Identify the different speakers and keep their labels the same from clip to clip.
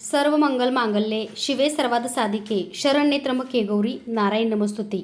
Speaker 1: सर्व मंगल मांगल्ये शिवे सर्वाद साधिके शरण्ये त्र्यंबके गौरी नारायण नमस्तुती.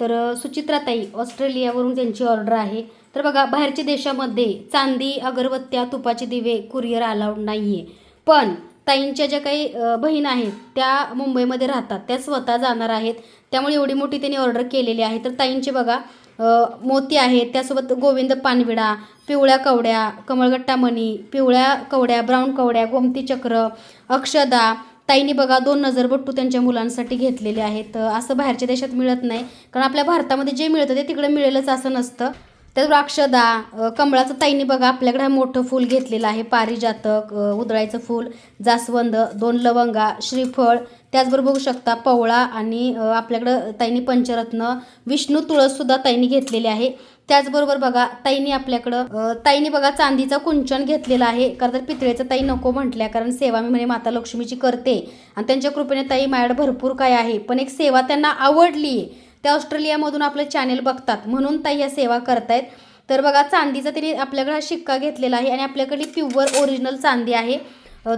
Speaker 1: तर सुचित्राताई ऑस्ट्रेलियावरून त्यांची ऑर्डर आहे तर बघा बाहेरच्या देशामध्ये चांदी अगरबत्त्या तुपाचे दिवे कुरिअर अलाउड नाही आहे पण ताईंच्या ज्या काही बहीण आहेत त्या मुंबईमध्ये राहतात त्या स्वतः जाणार आहेत त्यामुळे एवढी मोठी त्यांनी ऑर्डर केलेली आहे. तर ताईंचे बघा मोती आहेत त्यासोबत गोविंद पानविडा पिवळ्या कवड्या कमळगट्टा मणी पिवळ्या कवड्या ब्राऊन कवड्या गोमती चक्र अक्षदा ताईनी बघा दोन नजरबट्टू त्यांच्या मुलांसाठी घेतलेले आहेत. असं बाहेरच्या देशात मिळत नाही. कारण आपल्या भारतामध्ये जे मिळतं ते तिकडे मिळेलच असं नसतं. त्याचबरोबर द्राक्षदा कमळाचं ताईंनी बघा आपल्याकडे हा मोठं फूल घेतलेलं आहे पारिजातक उदळायचं फूल जास्वंद दोन लवंगा श्रीफळ त्याचबरोबर बघू शकता पवळा आणि आपल्याकडं ताईने पंचरत्न विष्णू तुळससुद्धा ताईंनी घेतलेली आहे. त्याचबरोबर बघा ताईंनी आपल्याकडं ताईने ताईंनी बघा चांदीचा कुंचन घेतलेला आहे. कारण तर पितळेचं ताई नको म्हटल्या कारण सेवा मी म्हणे माता लक्ष्मीची करते. आणि त्यांच्या कृपेने ताई माझ्याकडे भरपूर काय आहे. पण एक सेवा त्यांना आवडली त्या ऑस्ट्रेलियामधून आपलं चॅनेल बघतात. म्हणून ताई ह्या सेवा करतायत. तर बघा चांदीचा त्यांनी आपल्याकडे हा शिक्का घेतलेला आहे आणि आपल्याकडे प्युअर ओरिजिनल चांदी आहे.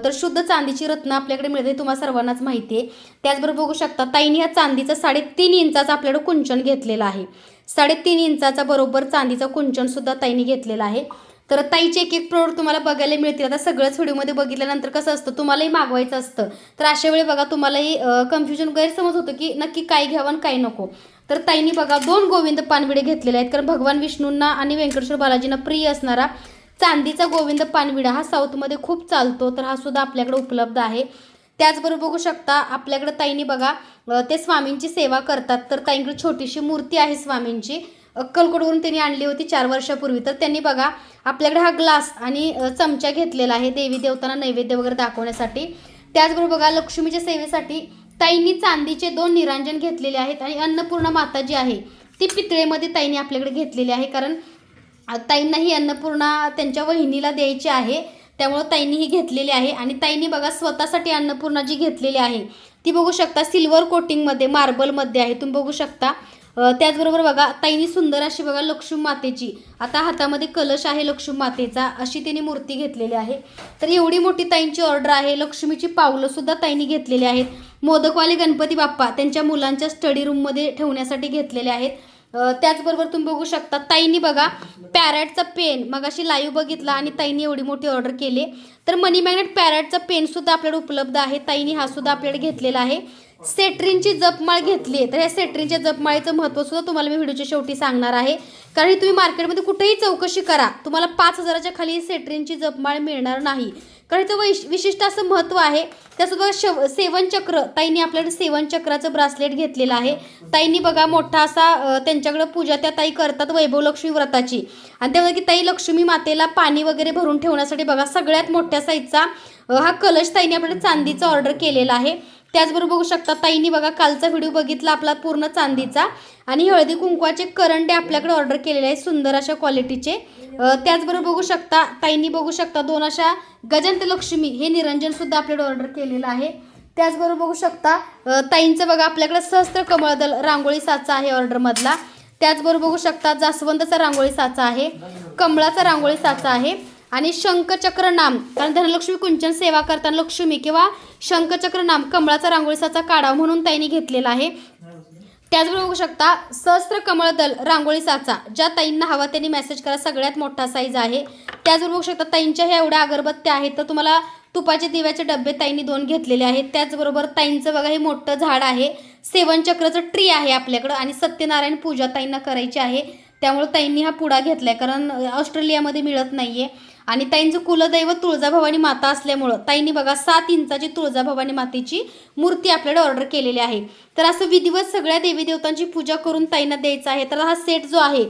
Speaker 1: तर शुद्ध चांदीची रत्न आपल्याकडे मिळते तुम्हाला सर्वांनाच माहिती आहे. त्याचबरोबर बघू शकता ताईने ह्या चांदीचा साडेतीन इंचाचा आपल्याकडे कुंचन घेतलेला आहे. साडेतीन इंचाचा बरोबर चांदीचा कुंचनसुद्धा ताईनी ताईने घेतलेला आहे. तर ताईचे एक एक प्रोडक्ट तुम्हाला बघायला मिळतील. आता सगळंच व्हिडिओमध्ये बघितल्यानंतर कसं असतं तुम्हालाही मागवायचं असतं. तर अशा वेळी बघा तुम्हालाही कन्फ्युजन गैरसमज होतं की नक्की काय घ्यावं आणि काय नको. तर ताईंनी बघा दोन गोविंद पानविडे घेतलेले आहेत. कारण भगवान विष्णूंना आणि व्यंकटेश्वर बालाजींना प्रिय असणारा चांदीचा गोविंद पानविडा हा साऊथमध्ये खूप चालतो तर हा सुद्धा आपल्याकडे उपलब्ध आहे. त्याचबरोबर बघू शकता आपल्याकडे ताईंनी बघा ते स्वामींची सेवा करतात. तर ताईंकडे छोटीशी मूर्ती आहे स्वामींची. अक्कलकोटवरून त्यांनी आणली होती चार वर्षापूर्वी. तर त्यांनी बघा आपल्याकडे हा ग्लास आणि चमचा घेतलेला आहे देवी देवतांना नैवेद्य वगैरे दाखवण्यासाठी. त्याचबरोबर बघा लक्ष्मीच्या सेवेसाठी ताईंनी चांदीचे दोन निरांजन घेतलेले आहेत आणि अन्नपूर्णा माता जी आहे. ती पितळेमध्ये ताईंनी आपल्याकडे घेतलेली आहे कारण ताईंना ही अन्नपूर्णा त्यांच्या वहिनीला द्यायची आहे. त्यामुळं ताईंनी ही घेतलेली आहे आणि ताईंनी बघा स्वतःसाठी अन्नपूर्णा जी घेतलेली आहे. ती बघू शकता सिल्वर कोटिंगमध्ये मार्बलमध्ये आहे. तुम्ही बघू शकता त्याचबरोबर बघा ताईंनी सुंदर अशी बघा लक्ष्मी मातेची. आता हातामध्ये कलश आहे लक्ष्मी मातेचा अशी त्यांनी मूर्ती घेतलेली आहे. तर एवढी मोठी ताईंची ऑर्डर आहे लक्ष्मीची पावलं सुद्धा ताईंनी घेतलेली आहेत. मोदकवाले गणपती बाप्पा त्यांच्या मुलांच्या स्टडी रूममध्ये ठेवण्यासाठी घेतलेले आहेत. त्याचबरोबर तुम्ही बघू शकता ताईंनी बघा पॅरॅटचा पेन मग अशी लाईव्ह बघितला आणि ताईंनी एवढी मोठी ऑर्डर केली. तर मनी मॅग्नेट पॅरॅटचा पेनसुद्धा आपल्याकडे उपलब्ध आहे. ताईंनी हा सुद्धा आपल्याकडे घेतलेला आहे. सेट्रिनची जपमाळ घेतली आहे. तर या सेट्रिनच्या जपमाळीचं महत्त्व सुद्धा तुम्हाला मी व्हिडिओच्या शेवटी सांगणार आहे. कारण ही तुम्ही मार्केटमध्ये कुठेही चौकशी करा तुम्हाला पाच हजाराच्या खाली सेट्रिनची जपमाळ मिळणार नाही. कारण याचं वैश विशिष्ट असं महत्त्व आहे. त्यासोबत शव सेवन चक्र ताईंनी आपल्याकडे सेवन चक्राचं ब्रासलेट घेतलेलं आहे. ताईंनी बघा मोठा असा त्यांच्याकडं पूजा त्या ताई करतात वैभव लक्ष्मी व्रताची. आणि त्यामध्ये की ताई लक्ष्मी मातेला पाणी वगैरे भरून ठेवण्यासाठी बघा सगळ्यात मोठ्या साईजचा हा कलश ताईने आपल्याला चांदीचा ऑर्डर केलेला आहे. त्याचबरोबर बघू शकता ताईंनी बघा कालचा व्हिडिओ बघितला आपला पूर्ण चांदीचा. आणि हळदी कुंकवाचे करंडे आपल्याकडे ऑर्डर केलेले आहेत सुंदर अशा क्वालिटीचे त्याचबरोबर बघू शकता ताईंनी बघू शकता दोन अशा गजंत लक्ष्मी हे निरंजन सुद्धा आपल्याकडे ऑर्डर केलेलं आहे. त्याचबरोबर बघू शकता ताईंचं बघा आपल्याकडे सहस्त्र कमळदल रांगोळी साचा आहे ऑर्डरमधला त्याचबरोबर बघू शकता जास्वंदाचा रांगोळी साचा आहे कमळाचा रांगोळी साचा आहे. आणि शंखचक्र नाम कारण धनलक्ष्मी कुंचन सेवा करताना लक्ष्मी किंवा शंखचक्र नाम कमळाचा रांगोळीसाचा काढा म्हणून त्यांनी घेतलेला आहे. त्याचबरोबर बघू शकता सहस्त्र कमळदल रांगोळी साचा ज्या ताईंना हवा त्यांनी मेसेज करा सगळ्यात मोठा साईज आहे. त्याचबरोबर बघू शकता ताईंच्या ह्या एवढ्या अगरबत्त्या आहेत तर तुम्हाला तुपाचे दिव्याचे डबे ताईंनी दोन घेतलेले आहेत. त्याचबरोबर ताईंचं बघा हे मोठं झाड आहे. सेवन चक्राचं ट्री आहे आपल्याकडं आणि सत्यनारायण पूजा ताईंना करायची आहे. त्यामुळे ताईंनी हा पुडा घेतलाय कारण ऑस्ट्रेलियामध्ये मिळत नाहीये. आणि ताईंचं कुलदैवत तुळजाभवानी माता असल्यामुळं ताईंनी बघा सात इंचाची तुळजाभवानी मातेची मूर्ती आपल्याकडे ऑर्डर केलेली आहे. तर असं विधिवत सगळ्या देवी देवतांची पूजा करून ताईंना द्यायचा आहे. तर हा सेट जो आहे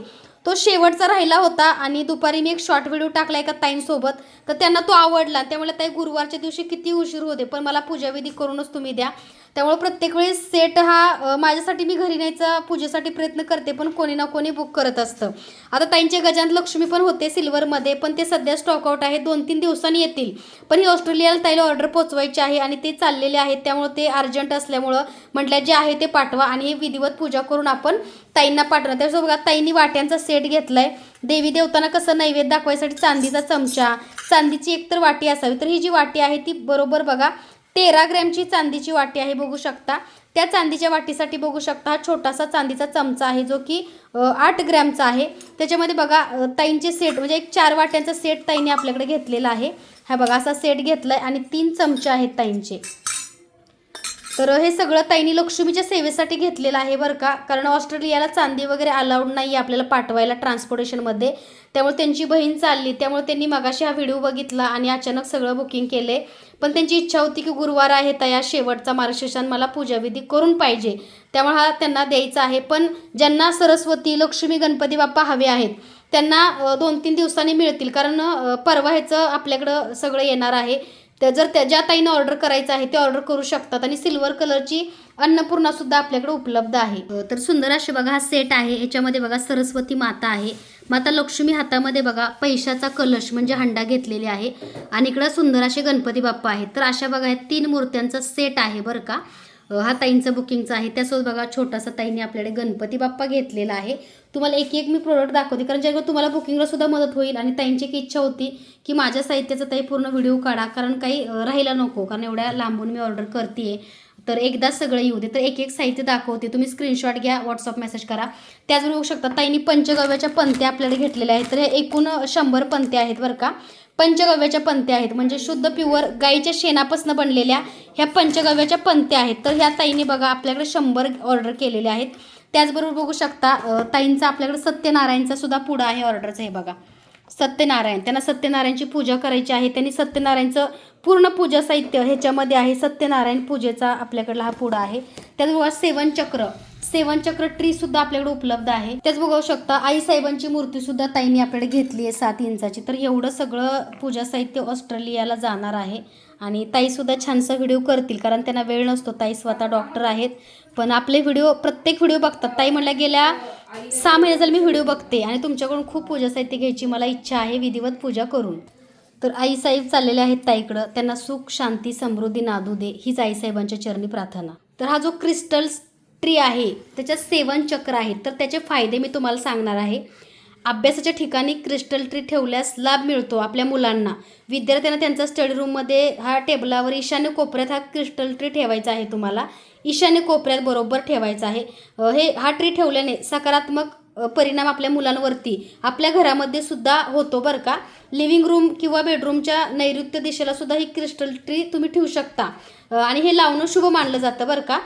Speaker 1: तो शेवटचा राहिला होता आणि दुपारी मी एक शॉर्ट व्हिडिओ टाकला एका ताईंसोबत. तर त्यांना तो आवडला. त्यामुळे ताई गुरुवारच्या दिवशी किती उशीर होते पण मला पूजाविधी करूनच तुम्ही द्या. त्यामुळे प्रत्येक वेळेस सेट हा माझ्यासाठी मी घरी न्यायचा पूजेसाठी प्रयत्न करते पण कोणी ना कोणी बुक करत असतं. आता ताईंचे गजान लक्ष्मी पण होते सिल्वरमध्ये पण ते सध्या स्टॉकआउट आहे दोन तीन दिवसांनी येतील. पण ही ऑस्ट्रेलियाला ताईला ऑर्डर पोचवायची आहे आणि ते चाललेले आहेत त्यामुळे ते अर्जंट असल्यामुळं म्हटलं जे आहे ते पाठवा आणि हे विधिवत पूजा करून आपण ताईंना पाठवणार. त्याच्यासोबत बघा ताईंनी वाट्यांचा सेट घेतलाय. देवी देवतांना कसं नैवेद्य दाखवायसाठी चांदीचा चमचा चांदीची एकतर वाटी असावी तर ही जी वाटी आहे ती बरोबर बघा तेरा ग्रॅमची चांदीची वाटी आहे बघू शकता. त्या चांदीच्या वाटीसाठी बघू शकता हा छोटासा चांदीचा चमचा आहे जो की आठ ग्रॅमचा आहे. त्याच्यामध्ये बघा ताईंचे सेट म्हणजे एक चार वाट्यांचा सेट ताईने आपल्याकडे घेतलेला आहे. हा बघा असा सेट घेतलाय आणि तीन चमचे आहेत ताईंचे. तर हे सगळं ताईनी लक्ष्मीच्या सेवेसाठी घेतलेलं आहे बरं का. कारण ऑस्ट्रेलियाला चांदी वगैरे अलाउड नाही आहे आपल्याला पाठवायला ट्रान्सपोर्टेशनमध्ये त्यामुळे त्यांची बहीण चालली. त्यामुळे त्यांनी मगाशी हा व्हिडिओ बघितला आणि अचानक सगळं बुकिंग केले पण त्यांची इच्छा होती की गुरुवार आहे तया शेवटचा मार्गशीर्षान मला पूजाविधी करून पाहिजे. त्यामुळे हा त्यांना द्यायचा आहे. पण ज्यांना सरस्वती लक्ष्मी गणपती बाप्पा हवे आहेत त्यांना दोन तीन दिवसांनी मिळतील. कारण परवा ह्याचं आपल्याकडं सगळं येणार आहे. त्या जर त्या ज्या ताईनं ऑर्डर करायचं आहे ते ऑर्डर करू शकतात. आणि सिल्वर कलरची अन्नपूर्णा सुद्धा आपल्याकडे उपलब्ध आहे. तर सुंदर असे बघा हा सेट आहे. याच्यामध्ये बघा सरस्वती माता आहे. माता लक्ष्मी हातामध्ये बघा पैशाचा कलश म्हणजे हंडा घेतलेले आहे. आणि इकडं सुंदर असे गणपती बाप्पा आहेत. तर अशा बघा तीन मूर्त्यांचा सेट आहे बरं का. हा ताईंचं बुकिंगचा आहे. त्यासोबत बघा छोटासा ताईने आपल्याकडे गणपती बाप्पा घेतलेला आहे. तुम्हाला एक एक मी प्रोडक्ट दाखवते कारण जेव्हा तुम्हाला बुकिंगला सुद्धा मदत होईल आणि ताईंची एक इच्छा होती की माझ्या साहित्याचा ताई पूर्ण व्हिडिओ काढा कारण काही राहिला राहायला नको कारण एवढ्या लांबून मी ऑर्डर करते तर एकदा सगळं येऊ दे. तर एक एक साहित्य दाखवते. तुम्ही स्क्रीनशॉट घ्या व्हॉट्सअप मेसेज करा. त्याचबरोबर बघू शकता ताईंनी पंचगव्याच्या पंत्या आपल्याला घेतलेल्या आहेत. तर हे एकूण शंभर पंत्या आहेत बरं का. पंचगव्याच्या पंत्या आहेत. म्हणजे शुद्ध प्युअर गाईच्या शेणापासून बनलेल्या ह्या पंचगव्याच्या पंत्या आहेत. तर ह्या ताईने बघा आपल्याकडे शंभर ऑर्डर केलेल्या आहेत. त्याचबरोबर बघू शकता ताईंचा आपल्याकडे सत्यनारायणचा सुद्धा पुढं आहे ऑर्डरचं हे बघा. सत्यनारायण. त्यांना सत्यनारायणची पूजा करायची आहे. त्यांनी सत्यनारायणचं पूर्ण पूजा साहित्य ह्याच्यामध्ये आहे. सत्यनारायण पूजेचा आपल्याकडला हा पुढा आहे. त्याचबरोबर सेवन चक्र. सेवन चक्र ट्री सुद्धा आपल्याकडे उपलब्ध आहे. त्याच बघू शकता आई साहेबांची मूर्ती सुद्धा ताईंनी आपल्याकडे घेतली आहे सात इंचाची. तर एवढं सगळं पूजा साहित्य ऑस्ट्रेलियाला जाणार आहे. आणि ताई सुद्धा छानसा व्हिडिओ करतील कारण त्यांना वेळ नसतो. ताई स्वतः डॉक्टर आहेत. पण आपले व्हिडिओ प्रत्येक व्हिडिओ बघतात. ताई म्हटल्या गेल्या सहा महिने झाले मी व्हिडिओ बघते आणि तुमच्याकडून खूप पूजा साहित्य घ्यायची मला इच्छा आहे विधिवत पूजा करून. तर आईसाहेब चाललेले आहेत ताईकडं. त्यांना सुख शांती समृद्धी नादू दे. हीच आईसाहेबांच्या चरणी प्रार्थना. तर हा जो क्रिस्टल ट्री आहे त्याच्यात सेवन चक्र आहेत. तर त्याचे फायदे मी तुम्हाला सांगणार आहे. अभ्यासाच्या ठिकाणी क्रिस्टल ट्री ठेवल्यास लाभ मिळतो आपल्या मुलांना. विद्यार्थ्यांना त्यांचा स्टडी रूममध्ये हा टेबलावर ईशान्य कोपऱ्यात हा क्रिस्टल ट्री ठेवायचा आहे तुम्हाला. ईशान्य कोपऱ्यात बरोबर ठेवायचं आहे. हे हा ट्री ठेवल्याने सकारात्मक परिणाम आपल्या मुलांवरती आपल्या घरामध्ये सुद्धा होतो बरं का. लिव्हिंग रूम किंवा बेडरूमच्या नैऋत्य दिशेला सुद्धा ही क्रिस्टल ट्री तुम्ही ठेवू शकता. आणि हे लावणं शुभ मानलं जातं बरं का.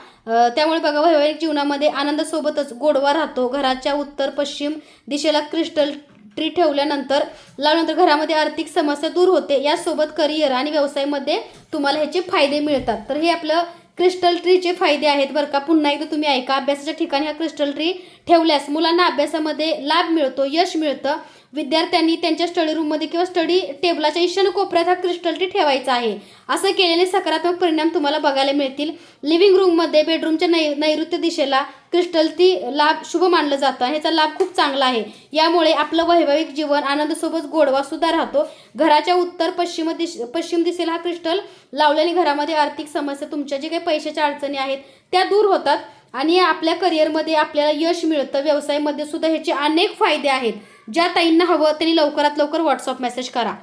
Speaker 1: त्यामुळे बघा वैवाहिक जीवनामध्ये आनंदासोबतच गोडवा राहतो. घराच्या उत्तर पश्चिम दिशेला क्रिस्टल ट्री ठेवल्यानंतर लावल्यानंतर घरामध्ये आर्थिक समस्या दूर होते. यासोबत करिअर आणि व्यवसायामध्ये तुम्हाला ह्याचे फायदे मिळतात. तर हे आपलं क्रिस्टल ट्रीचे फायदे आहेत बरं का. पुन्हा एकदा तुम्ही ऐका अभ्यासाच्या ठिकाणी हा क्रिस्टल ट्री ठेवल्यास मुलांना अभ्यासामध्ये लाभ मिळतो यश मिळतं. विद्यार्थ्यांनी त्यांच्या स्टडी रूममध्ये किंवा स्टडी टेबलाच्या ईशान्य कोपऱ्यात हा क्रिस्टल ठेवायचा आहे. असं केल्याने सकारात्मक परिणाम तुम्हाला बघायला मिळतील. लिव्हिंग रूममध्ये बेडरूमच्या नै नैऋत्य दिशेला क्रिस्टल ती लाभ शुभ मानलं जातं. ह्याचा लाभ खूप चांगला आहे. यामुळे आपलं वैवाहिक जीवन आनंदासोबत गोडवा सुद्धा राहतो. घराच्या उत्तर पश्चिम दिश पश्चिम दिशेला हा क्रिस्टल लावल्याने घरामध्ये आर्थिक समस्या तुमच्या जे काही पैशाच्या अडचणी आहेत त्या दूर होतात. आणि आपल्या करिअरमध्ये आपल्याला यश मिळतं. व्यवसायामध्ये सुद्धा ह्याचे अनेक फायदे आहेत. ज्या ताईंना हवं त्यांनी लवकरात लवकर व्हॉट्सअप मेसेज करा.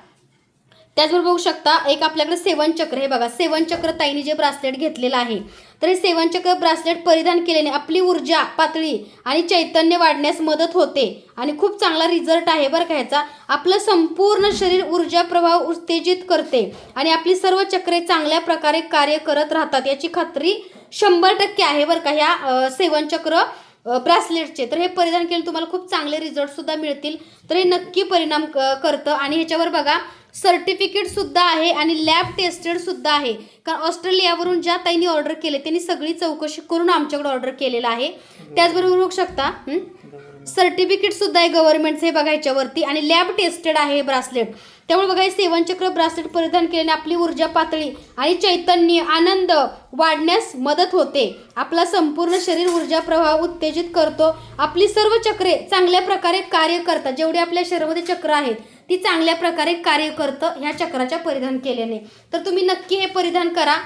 Speaker 1: त्याचबरोबर बघू शकता एक आपल्याकडे सेवन चक्र हे बघा. सेवन चक्र ताईने जे ब्रासलेट घेतलेलं आहे तर हे सेवन चक्र ब्रासलेट परिधान केल्याने आपली ऊर्जा पातळी आणि चैतन्य वाढण्यास मदत होते आणि खूप चांगला रिझल्ट आहे बरं का ह्याचा. आपलं संपूर्ण शरीर ऊर्जा प्रभाव उत्तेजित करते आणि आपली सर्व चक्रे चांगल्या प्रकारे कार्य करत राहतात. याची खात्री शंभर टक्के आहे बरं का ह्या सेवन चक्र ब्रासलेटचे तर हे परिधान केले तुम्हाला खूप चांगले रिझल्ट सुद्धा मिळतील. तर हे नक्की परिणाम क- करतं. आणि ह्याच्यावर बघा सर्टिफिकेट सुद्धा आहे आणि लॅब टेस्टेड सुद्धा आहे. कारण ऑस्ट्रेलियावरून ज्या ताईंनी ऑर्डर केले त्यांनी सगळी चौकशी करून आमच्याकडे ऑर्डर केलेलं आहे. त्याचबरोबर बघू शकता सर्टिफिकेट सुद्धा आहे गव्हर्नमेंटचं हे बघायच्या वरती आणि लॅब टेस्टेड आहे हे ब्रासलेट त्यामुळे बघा हे सेवन चक्र ब्रासलेट परिधान केल्याने आपली ऊर्जा पातळी आणि चैतन्य आनंद वाढण्यास मदत होते. आपला संपूर्ण शरीर ऊर्जा प्रवाह उत्तेजित करतो. आपली सर्व चक्रे चांगल्या प्रकारे कार्य करतात. जेवढे आपल्या शरीरामध्ये चक्र आहेत ती चांगल्या प्रकारे कार्य करतं ह्या चक्राच्या परिधान केल्याने. तर तुम्ही नक्की हे परिधान करा.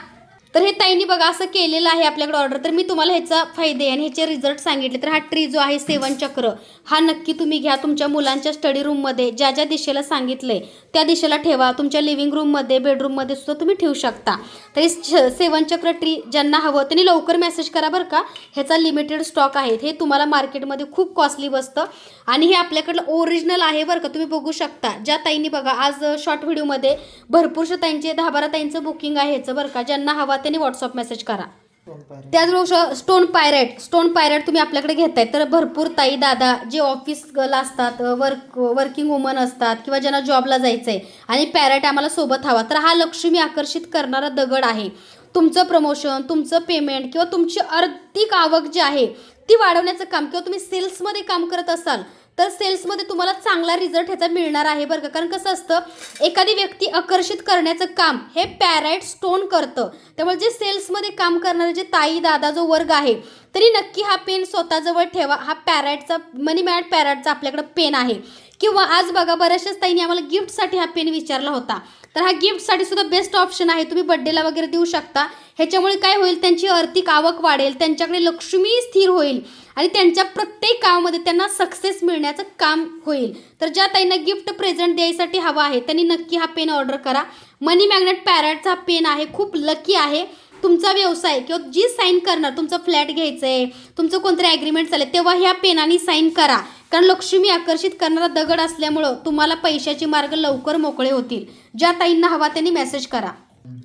Speaker 1: तर हे ताईंनी बघा असं केलेलं आहे आपल्याकडे ऑर्डर तर मी तुम्हाला ह्याचा फायदे आणि ह्याचे रिझल्ट सांगितले. तर हा ट्री जो आहे सेवन चक्र हा नक्की तुम्ही घ्या. तुमच्या मुलांच्या स्टडी रूममध्ये ज्या ज्या दिशेला सांगितलंय त्या दिशेला ठेवा. तुमच्या लिव्हिंग रूममध्ये बेडरूममध्ये सुद्धा तुम्ही ठेवू शकता. तरी सेवन चक्र ट्री ज्यांना हवं त्यांनी लवकर मेसेज करा बरं का. ह्याचा लिमिटेड स्टॉक आहे हे तुम्हाला मार्केटमध्ये खूप कॉस्टली बसतं. आणि हे आपल्याकडलं ओरिजिनल आहे बरं का. तुम्ही बघू शकता. ज्या ताईंनी बघा आज शॉर्ट व्हिडिओमध्ये भरपूरशा ताईंचे दहा बारा ताईंचं बुकिंग आहे ह्याचं बरं का. ज्यांना हवा त्यांनी व्हॉट्सअप मेसेज करा. त्याचबरोबर स्टोन पायरेट स्टोन पायरेट तुम्ही आपल्याकडे घेताय. तर भरपूर ताई दादा जे ऑफिसला असतात वर्क वर्किंग वुमन असतात किंवा ज्यांना जॉबला जायचं आहे आणि पॅरेट आम्हाला सोबत हवा तर हा लक्ष्मी आकर्षित करणारा दगड आहे. तुमचं प्रमोशन तुमचं पेमेंट किंवा तुमची आर्थिक आवक जी आहे ती वाढवण्याचं काम किंवा तुम्ही सेल्समध्ये काम करत असाल तर सेल्समध्ये तुम्हाला चांगला रिझल्ट ह्याचा मिळणार आहे बरं का. कारण कसं असतं एखादी व्यक्ती आकर्षित करण्याचं काम हे पॅराईट स्टोन करतं. त्यामुळे जे सेल्समध्ये काम करणारे जे ताई दादा जो वर्ग आहे तरी नक्की हा पेन स्वतःजवळ ठेवा. हा पॅराईटचा मनी मॅट पॅराईटचा आपल्याकडं पेन आहे. किंवा आज बघा बऱ्याचशाच ताईंनी आम्हाला गिफ्टसाठी हा पेन विचारला होता. तर हा गिफ्टसाठी सुद्धा बेस्ट ऑप्शन आहे. तुम्ही बड्डेला वगैरे देऊ शकता. ह्याच्यामुळे काय होईल त्यांची आर्थिक आवक वाढेल त्यांच्याकडे लक्ष्मी स्थिर होईल. आणि त्यांच्या प्रत्येक कामामध्ये त्यांना सक्सेस मिळण्याचं काम होईल. तर ज्या ताईंना गिफ्ट प्रेझेंट द्यायसाठी हवा आहे त्यांनी नक्की हा पेन ऑर्डर करा. मनी मॅग्नेट पॅरेटचा हा पेन आहे खूप लकी आहे. तुमचा व्यवसाय किंवा जी साईन करणार तुमचं फ्लॅट घ्यायचं आहे तुमचं कोणतरी ॲग्रीमेंट चालेल तेव्हा ह्या पेनाने साईन करा. कारण लक्ष्मी आकर्षित करणारा दगड असल्यामुळं तुम्हाला पैशाचे मार्ग लवकर मोकळे होतील. ज्या ताईंना हवा त्यांनी मेसेज करा.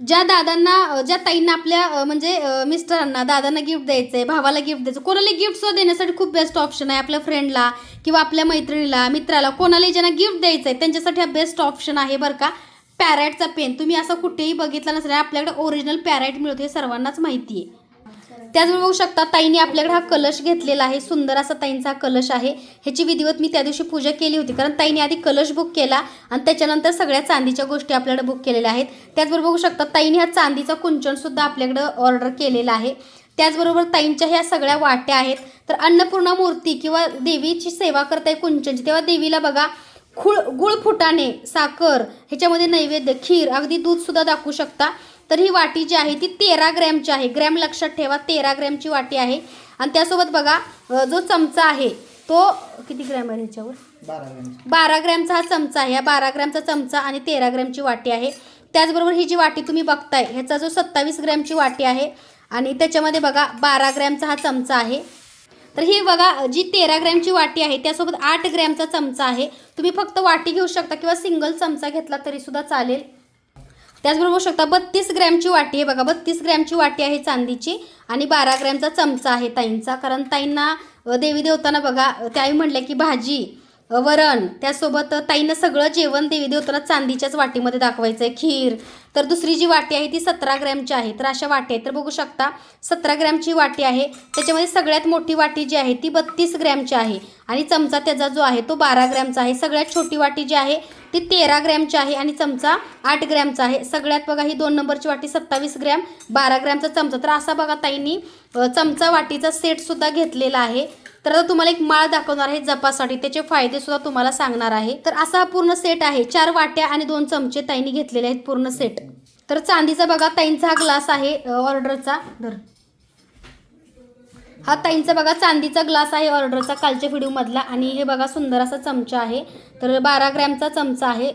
Speaker 1: ज्या दादांना ज्या ताईंना आपल्या म्हणजे मिस्टरांना दादांना गिफ्ट द्यायचं आहे भावाला गिफ्ट द्यायचं कोणाला गिफ्ट सुद्धा देण्यासाठी खूप बेस्ट ऑप्शन आहे आपल्या फ्रेंडला किंवा आपल्या मैत्रिणीला मित्राला. कोणालाही ज्यांना गिफ्ट द्यायचं आहे त्यांच्यासाठी हा बेस्ट ऑप्शन आहे बरं का. पॅरेटचा पेन तुम्ही असं कुठेही बघितला नसेल आपल्याकडे ओरिजिनल पॅरेट मिळतो हे सर्वांनाच माहिती आहे त्याचबरोबर बघू शकता ताईने आपल्याकडे हा कलश घेतलेला आहे सुंदर असा ताईंचा हा कलश आहे. ह्याची विधिवत मी त्या दिवशी पूजा केली होती कारण ताईने आधी कलश बुक केला आणि त्याच्यानंतर सगळ्या चांदीच्या गोष्टी आपल्याकडे बुक केलेल्या आहेत. त्याचबरोबर बघू शकता ताईने हा चांदीचा कुंचनसुद्धा आपल्याकडं ऑर्डर केलेला आहे. त्याचबरोबर ताईंच्या ह्या सगळ्या वाट्या आहेत. तर अन्नपूर्णा मूर्ती किंवा देवीची सेवा करताय कुंचनची तेव्हा देवीला बघा खुळ गुळ फुटाणे साखर ह्याच्यामध्ये नैवेद्य खीर अगदी दूधसुद्धा दाखवू शकता. तर ही वाटी जी आहे ती तेरा ग्रॅमची आहे. ग्रॅम लक्षात ठेवा तेरा ग्रॅमची वाटी आहे. आणि त्यासोबत बघा जो चमचा आहे तो किती ग्रॅम आहे ह्याच्यावर?
Speaker 2: बारा ग्रॅम
Speaker 1: बारा ग्रॅमचा हा चमचा आहे. या बारा ग्रॅमचा चमचा आणि तेरा ग्रॅमची वाटी आहे. त्याचबरोबर ही जी वाटी तुम्ही बघताय ह्याचा जो सत्तावीस ग्रॅमची वाटी आहे आणि त्याच्यामध्ये बघा बारा ग्रॅमचा हा चमचा आहे. तर ही बघा जी तेरा ग्रॅमची वाटी आहे त्यासोबत आठ ग्रॅमचा चमचा आहे. तुम्ही फक्त वाटी घेऊ शकता किंवा सिंगल चमचा घेतला तरी सुद्धा चालेल. त्याचबरोबर बघू शकता बत्तीस ग्रॅमची वाटी आहे बघा. बत्तीस ग्रॅमची वाटी आहे चांदीची आणि बारा ग्रॅमचा चमचा आहे ताईंचा. कारण ताईंना देवी देवताना बघा त्याही म्हटलं की भाजी वरण त्यासोबत ताईनं सगळं जेवण देवी देवताना चांदीच्याच वाटीमध्ये दाखवायचं आहे खीर. तर दुसरी जी वाटी आहे ती सतरा ग्रॅमची आहे. तर अशा वाटी आहेत. तर बघू शकता सतरा ग्रॅमची वाटी आहे. त्याच्यामध्ये सगळ्यात मोठी वाटी जी आहे ती बत्तीस ग्रॅमची आहे. आणि चमचा त्याचा जो आहे तो बारा ग्रॅमचा आहे. सगळ्यात छोटी वाटी जी आहे ती तेरा ग्रॅमची आहे आणि चमचा आठ ग्रॅमचा आहे. सगळ्यात बघा ही दोन नंबरची वाटी सत्तावीस ग्रॅम बारा ग्रॅमचा चमचा. तर असा बघा ताईंनी चमचा वाटीचा सेटसुद्धा घेतलेला आहे. तर आता तुम्हाला एक माळ दाखवणार आहे जपासाठी. त्याचे फायदे सुद्धा तुम्हाला सांगणार आहे. तर असा हा पूर्ण सेट आहे. चार वाट्या आणि दोन चमचे ताईंनी घेतलेले आहेत पूर्ण सेट तर चांदीचा बघा ताईंचा हा ग्लास आहे ऑर्डरचा धर. हा ताईंचा बघा चांदीचा ग्लास आहे ऑर्डरचा कालच्या व्हिडिओमधला आणि हे बघा सुंदर असा चमचा आहे. तर बारा ग्रॅमचा चमचा आहे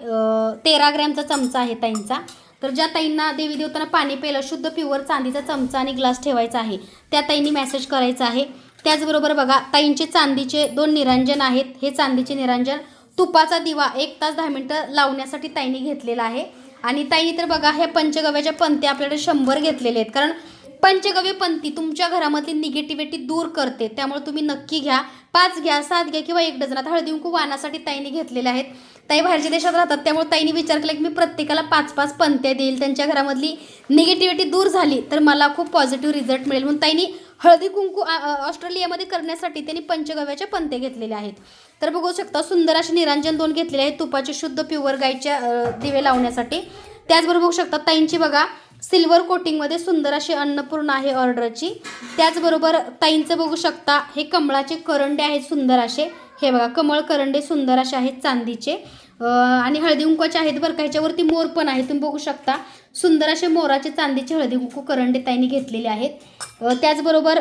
Speaker 1: तेरा ग्रॅमचा चमचा आहे ताईंचा. तर ज्या ताईंना देवी देवताना पाणी प्यायला शुद्ध प्युअर चांदीचा चमचा आणि ग्लास ठेवायचा आहे त्या ताईंनी मेसेज करायचा आहे. त्याचबरोबर बघा ताईंचे चांदीचे दोन निरांजन आहेत. हे चांदीचे निरांजन तुपाचा दिवा एक तास दहा मिनटं लावण्यासाठी ताईंनी घेतलेला आहे. आणि ताईंनी तर बघा ह्या पंचगव्याच्या पंत्या आपल्याकडे शंभर घेतलेले आहेत. कारण पंचगव्य पंथी तुमच्या घरामधली निगेटिव्हिटी दूर करते. त्यामुळे तुम्ही नक्की घ्या पाच घ्या सात घ्या किंवा एक डझनात हळदी कुंकू वाहनासाठी ताईने घेतलेले आहेत. ताई बाहेरच्या देशात राहतात त्यामुळे ताईने विचार केला की मी प्रत्येकाला पाच पाच पंत्या देईल. त्यांच्या घरामधली निगेटिव्हिटी दूर झाली तर मला खूप पॉझिटिव्ह रिझल्ट मिळेल. म्हणून ताईने हळदी कुंकू ऑस्ट्रेलियामध्ये करण्यासाठी त्यांनी पंचगव्याचे पंते घेतलेले आहेत. तर बघू शकता सुंदर असे निरांजन दोन घेतलेले आहेत. तुपाचे शुद्ध प्युअर गाईच्या दिवे लावण्यासाठी. त्याचबरोबर बघू शकता ताईंची बघा सिल्वर कोटिंगमध्ये सुंदर अशी अन्नपूर्ण आहे ऑर्डरची त्याचबरोबर ताईंचं बघू शकता हे कमळाचे करंडे आहेत सुंदर असे. हे बघा कमळ करंडे सुंदर असे आहेत चांदीचे. आणि हळदी कुंकवाचे आहेत बरं का ह्याच्यावरती मोर पण आहे तुम्ही बघू शकता. सुंदर असे मोराचे चांदीचे हळदी कुंकू करंडे ताईंनी घेतलेले आहेत. त्याचबरोबर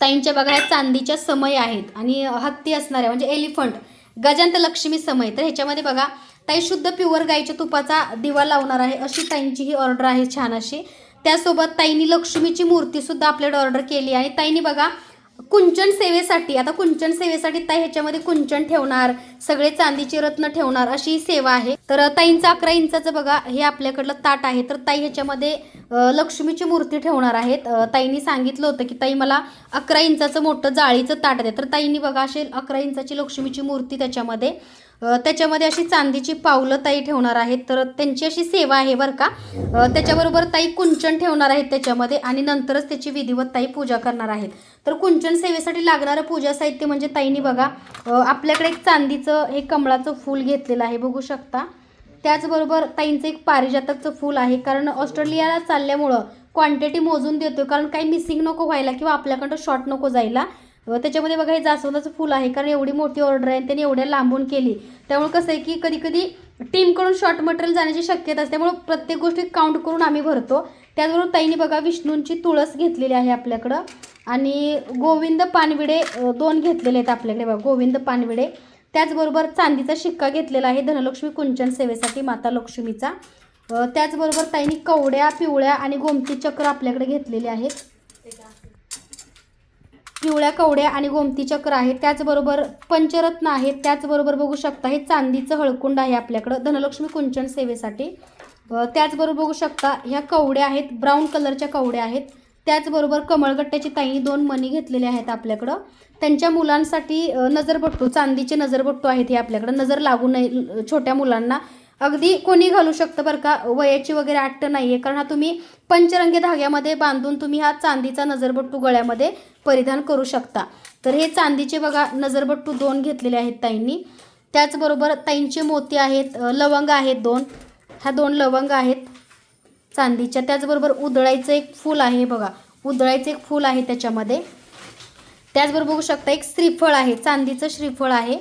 Speaker 1: ताईंच्या बघा ह्या चांदीच्या समय आहेत आणि हत्ती असणाऱ्या म्हणजे एलिफंट गजांत लक्ष्मी समय तर ह्याच्यामध्ये बघा ताई शुद्ध प्युअर गाईच्या तुपाचा दिवा लावणार आहे अशी ताईंची ही ऑर्डर आहे छान अशी. त्यासोबत ताईंनी लक्ष्मीची मूर्ती सुद्धा आपल्याकडे ऑर्डर केली आणि ताईंनी बघा कुंचन सेवेसाठी आता कुंचन सेवेसाठी ताई ह्याच्यामध्ये कुंचन ठेवणार सगळे चांदीचे रत्न ठेवणार अशी सेवा आहे. तर ताईंचं अकरा इंचाचं बघा हे आपल्याकडलं ताट आहे. तर ताई ह्याच्यामध्ये लक्ष्मीची मूर्ती ठेवणार आहेत. ताईंनी सांगितलं होतं की ताई मला अकरा इंचाचं मोठं जाळीचं ताट आहे तर ताईंनी बघा अशी अकरा इंचाची लक्ष्मीची मूर्ती त्याच्यामध्ये त्याच्यामध्ये अशी चांदीची पावलं ताई ठेवणार आहेत. तर त्यांची अशी सेवा आहे बरं का. त्याच्याबरोबर ताई कुंचन ठेवणार आहेत त्याच्यामध्ये आणि नंतरच त्याची विधिवत ताई पूजा करणार आहेत. तर कुंचन सेवेसाठी लागणारं पूजा साहित्य म्हणजे ताईंनी बघा आपल्याकडे एक चांदीचं हे कमळाचं फूल घेतलेलं आहे बघू शकता. त्याचबरोबर ताईंचं एक पारिजातकचं फूल आहे कारण ऑस्ट्रेलियाला चालल्यामुळं क्वांटिटी मोजून देतोय कारण काही मिसिंग नको व्हायला किंवा आपल्याकडं शॉर्ट नको जायला. त्याच्यामध्ये बघा हे जास्वंदाचं फुल आहे कारण एवढी मोठी ऑर्डर आहे आणि त्यांनी एवढ्या लांबून केली. त्यामुळे कसं आहे की कधी कधी टीमकडून शॉर्ट मटेरियल जाण्याची शक्यता असते त्यामुळे प्रत्येक गोष्टी काउंट करून आम्ही भरतो. त्याचबरोबर ताईने बघा विष्णूंची तुळस घेतलेली आहे आपल्याकडं. आणि गोविंद पानविडे दोन घेतलेले आहेत आपल्याकडे बघा गोविंद पानविडे. त्याचबरोबर चांदीचा शिक्का घेतलेला आहे धनलक्ष्मी कुंचन सेवेसाठी माता लक्ष्मीचा. त्याचबरोबर ताईने कवड्या पिवळ्या आणि गोमती चक्र आपल्याकडे घेतलेले आहेत. पिवळ्या कवड्या आणि गोमती चक्र आहे त्याचबरोबर पंचरत्न आहेत. त्याचबरोबर बघू शकता हे चांदीचं हळकुंड आहे आपल्याकडं धनलक्ष्मी कुंचन सेवेसाठी. त्याचबरोबर बघू शकता ह्या कवड्या आहेत ब्राऊन कलरच्या कवड्या आहेत. त्याचबरोबर कमळगट्ट्याची ताईने दोन मणी घेतलेले आहेत आपल्याकडं. त्यांच्या मुलांसाठी नजरबट्टू चांदीचे नजरबट्टू आहेत हे आपल्याकडं. नजर लागू नये छोट्या मुलांना. अगदी कोणी घालू शकतं बरं का वयाची वगैरे आठ नाही आहे कारण हा तुम्ही पंचरंगी धाग्यामध्ये बांधून तुम्ही हा चांदीचा नजरबट्टू गळ्यामध्ये परिधान करू शकता. तर हे चांदीचे बघा नजरबट्टू दोन घेतलेले आहेत ताईंनी. त्याचबरोबर ताईंचे मोती आहेत लवंग आहेत दोन. ह्या दोन लवंग आहेत. चांदीच्या त्याचबरोबर उधळायचं एक फूल आहे बघा. उधळायचं एक फूल आहे त्याच्यामध्ये. त्याचबरोबर बघू शकता एक श्रीफळ आहे. चांदीचं श्रीफळ आहे.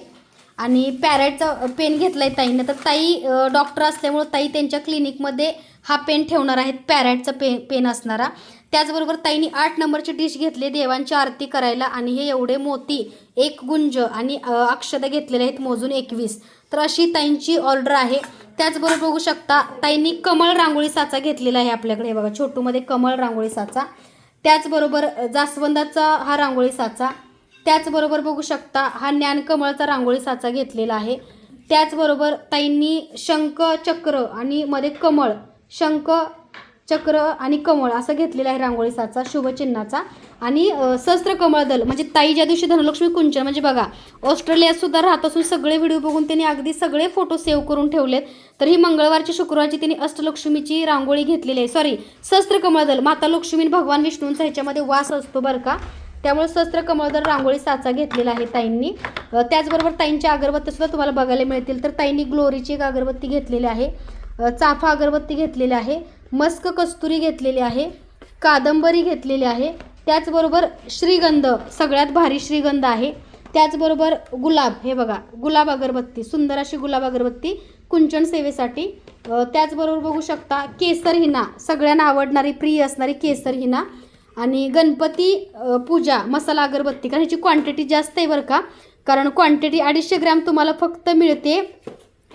Speaker 1: आणि पॅरेटचा पेन घेतला आहे ताईनं तर ताई डॉक्टर असल्यामुळं ताई त्यांच्या क्लिनिकमध्ये हा पेन ठेवणार आहेत. पॅरेटचा पे पेन असणारा. त्याचबरोबर ताईनी आठ नंबरची डिश घेतली देवांची आरती करायला. आणि हे एवढे मोती एक गुंज आणि अक्षता घेतलेले आहेत. मोजून एकवीस. तर अशी ताईंची ऑर्डर आहे. त्याचबरोबर बघू शकता ताईंनी कमळ रांगोळी साचा घेतलेला आहे आपल्याकडे. हे बघा छोटूमध्ये कमळ रांगोळी साचा. त्याचबरोबर जास्वंदाचा हा रांगोळी साचा. त्याचबरोबर बघू शकता हा ज्ञानकमळचा रांगोळी साचा घेतलेला आहे. त्याचबरोबर ताईंनी शंख चक्र आणि मध्ये कमळ शंख चक्र आणि कमळ असं घेतलेलं आहे रांगोळी साचा शुभचिन्हाचा. आणि सहस्त्र कमळ दल म्हणजे ताई ज्या दिवशी धनलक्ष्मी कुंचन म्हणजे बघा ऑस्ट्रेलियात सुद्धा राहत असून सगळे व्हिडिओ बघून त्यांनी अगदी सगळे फोटो सेव्ह करून ठेवलेत. तर ही मंगळवारची शुक्रवारची त्यांनी अष्टलक्ष्मीची रांगोळी घेतलेली आहे. सॉरी सहस्त्र कमळ दल माता लक्ष्मी भगवान विष्णूंचा ह्याच्यामध्ये वास असतो बरं का. त्यामुळे सहस्त्र कमळदर रांगोळी साचा घेतलेला आहे ताईंनी. त्याचबरोबर ताईंच्या अगरबत्ती सुद्धा तुम्हाला बघायला मिळतील. तर ताईंनी ग्लोरीची एक अगरबत्ती घेतलेली आहे. चाफा अगरबत्ती घेतलेली आहे. मस्क कस्तुरी घेतलेली आहे. कादंबरी घेतलेली आहे. त्याचबरोबर श्रीगंध सगळ्यात भारी श्रीगंध आहे. त्याचबरोबर गुलाब हे बघा गुलाब अगरबत्ती सुंदर अशी गुलाब अगरबत्ती कुंचन सेवेसाठी. त्याचबरोबर बघू शकता केसर हिना सगळ्यांना आवडणारी प्रिय असणारी केसर हिना. आणि गणपती पूजा मसाला अगरबत्ती कारण ह्याची क्वांटिटी जास्त आहे बरं का. कारण क्वांटिटी अडीचशे ग्रॅम तुम्हाला फक्त मिळते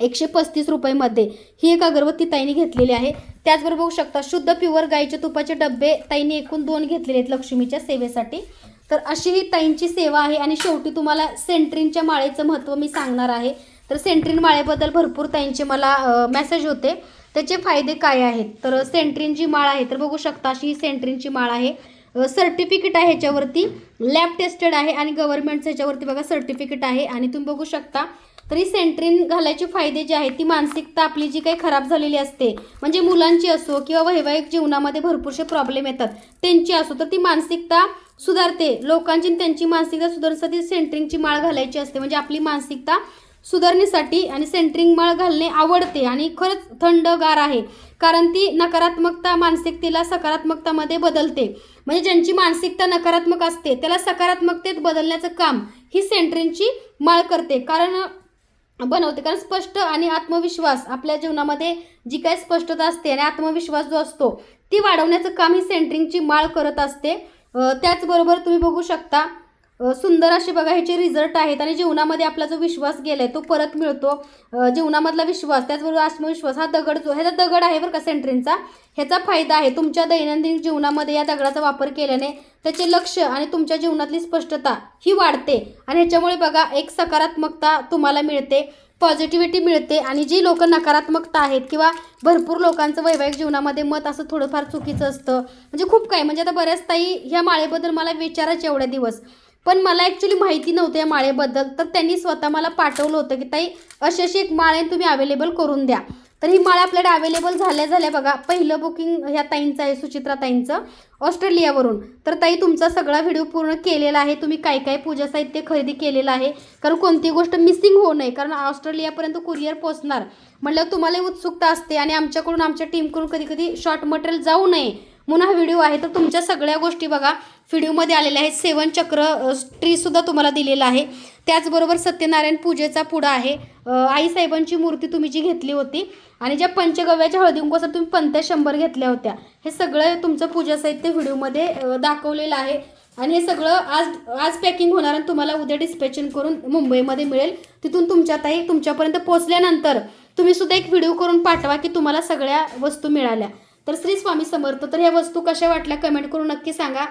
Speaker 1: एकशे पस्तीस रुपयेमध्ये. ही एक अगरबत्ती ताईने घेतलेली आहे. त्याचबरोबर बघू शकता शुद्ध प्युअर गाईच्या तुपाचे डबे ताईने एकूण दोन घेतलेले आहेत लक्ष्मीच्या सेवेसाठी. तर अशी ही ताईंची सेवा आहे आणि शेवटी तुम्हाला सेंट्रीनच्या माळेचं महत्त्व मी सांगणार आहे. तर सेंट्रीन माळेबद्दल भरपूर ताईंचे मला मेसेज होते. त्याचे फायदे काय आहेत? तर सेंट्रीन जी माळ आहे तर बघू शकता अशी ही सेंट्रीनची माळ आहे. सर्टिफिकेट आहे ह्याच्यावरती. लॅब टेस्टेड आहे आणि गव्हर्नमेंटचं ह्याच्यावरती बघा सर्टिफिकेट आहे. आणि तुम्ही बघू शकता तरी सेंट्रीन घालायचे फायदे जे आहेत ती मानसिकता आपली जी काही खराब झालेली असते म्हणजे मुलांची असो किंवा वैवाहिक जीवनामध्ये भरपूरसे प्रॉब्लेम येतात. त्यांची असो तर ती मानसिकता सुधारते. लोकांची त्यांची मानसिकता सुधारण्यासाठी सेंट्रिंगची माळ घालायची असते. म्हणजे आपली मानसिकता सुधारण्यासाठी आणि सेंट्रिंग माळ घालणे आवडते आणि खरंच थंडगार आहे. कारण ती नकारात्मकता मानसिकतेला सकारात्मकतामध्ये बदलते. म्हणजे ज्यांची मानसिकता नकारात्मक असते त्याला सकारात्मकतेत बदलण्याचं काम ही सेंट्रिंगची माळ करते. कारण बनवते. कारण स्पष्ट आणि आत्मविश्वास आपल्या जीवनामध्ये जी काही स्पष्टता असते आणि आत्मविश्वास जो असतो ती वाढवण्याचं काम ही सेंट्रिंगची माळ करत असते. त्याचबरोबर तुम्ही बघू शकता सुंदर असे बघा ह्याचे रिझल्ट आहेत आणि जीवनामध्ये आपला जो विश्वास गेलाय तो परत मिळतो. जीवनामधला विश्वास त्याचबरोबर आत्मविश्वास हा दगड जो ह्याचा दगड आहे बरं का सेंट्रीनचा ह्याचा फायदा आहे तुमच्या दैनंदिन जीवनामध्ये या दगडाचा वापर केल्याने त्याचे लक्ष आणि तुमच्या जीवनातली स्पष्टता ही वाढते. आणि ह्याच्यामुळे बघा एक सकारात्मकता तुम्हाला मिळते पॉझिटिव्हिटी मिळते आणि जी लोक नकारात्मकता आहेत किंवा भरपूर लोकांचं वैवाहिक जीवनामध्ये मत असं थोडंफार चुकीचं असतं. म्हणजे खूप काही म्हणजे आता बऱ्याच ताई ह्या माळेबद्दल मला विचारायचे एवढ्या दिवस. पण मला ॲक्च्युली माहिती नव्हतं या माळेबद्दल. तर त्यांनी स्वतः मला पाठवलं होतं की ताई अशी अशी एक माळ आहे तुम्ही अवेलेबल करून द्या. तर ही माळ आपल्याकडे अवेलेबल झाल्या झाल्या बघा पहिलं बुकिंग ह्या ताईंचं आहे सुचित्रा ताईंचं ऑस्ट्रेलियावरून. तर ताई तुमचा सगळा व्हिडिओ पूर्ण केलेला आहे. तुम्ही काय काय पूजा साहित्य खरेदी केलेलं आहे? कारण कोणती गोष्ट मिसिंग होऊ नये कारण ऑस्ट्रेलियापर्यंत कुरिअर पोचणार म्हटलं तुम्हालाही उत्सुकता असते आणि आमच्याकडून आमच्या टीमकडून कधी कधी शॉर्ट मटेरियल जाऊ नये. म्हणून हा व्हिडिओ आहे. तर तुमच्या सगळ्या गोष्टी बघा. व्हिडिओमध्ये आलेल्या आहेत. सेवन चक्र ट्रीसुद्धा तुम्हाला दिलेला आहे. त्याचबरोबर सत्यनारायण पूजेचा पुढा आहे. आईसाहेबांची मूर्ती तुम्ही जी घेतली होती आणि ज्या पंचगव्याच्या हळदी तुम्ही पंत्या शंभर घेतल्या होत्या. हे सगळं तुमचं पूजा साहित्य व्हिडिओमध्ये दाखवलेलं आहे. आणि हे सगळं आज आज पॅकिंग होणार आणि तुम्हाला उद्या डिस्पॅचिंग करून मुंबईमध्ये मिळेल. तिथून तुमच्या ताई तुमच्यापर्यंत पोहोचल्यानंतर तुम्ही सुद्धा एक व्हिडिओ करून पाठवा की तुम्हाला सगळ्या वस्तू मिळाल्या. तर श्री स्वामी समर्थ तर ह्या वस्तू कशा वाटल्या कमेंट करून नक्की सांगा.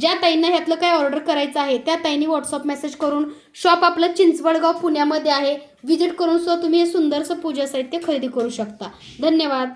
Speaker 1: ज्या ताईंना ह्यातलं काय ऑर्डर करायचं आहे त्या ताईंनी व्हॉट्सअप मेसेज करून शॉप आपलं चिंचवडगाव पुण्यामध्ये आहे. व्हिजिट करून सुद्धा तुम्ही हे सुंदरसं पूजा साहित्य खरेदी करू शकता. धन्यवाद.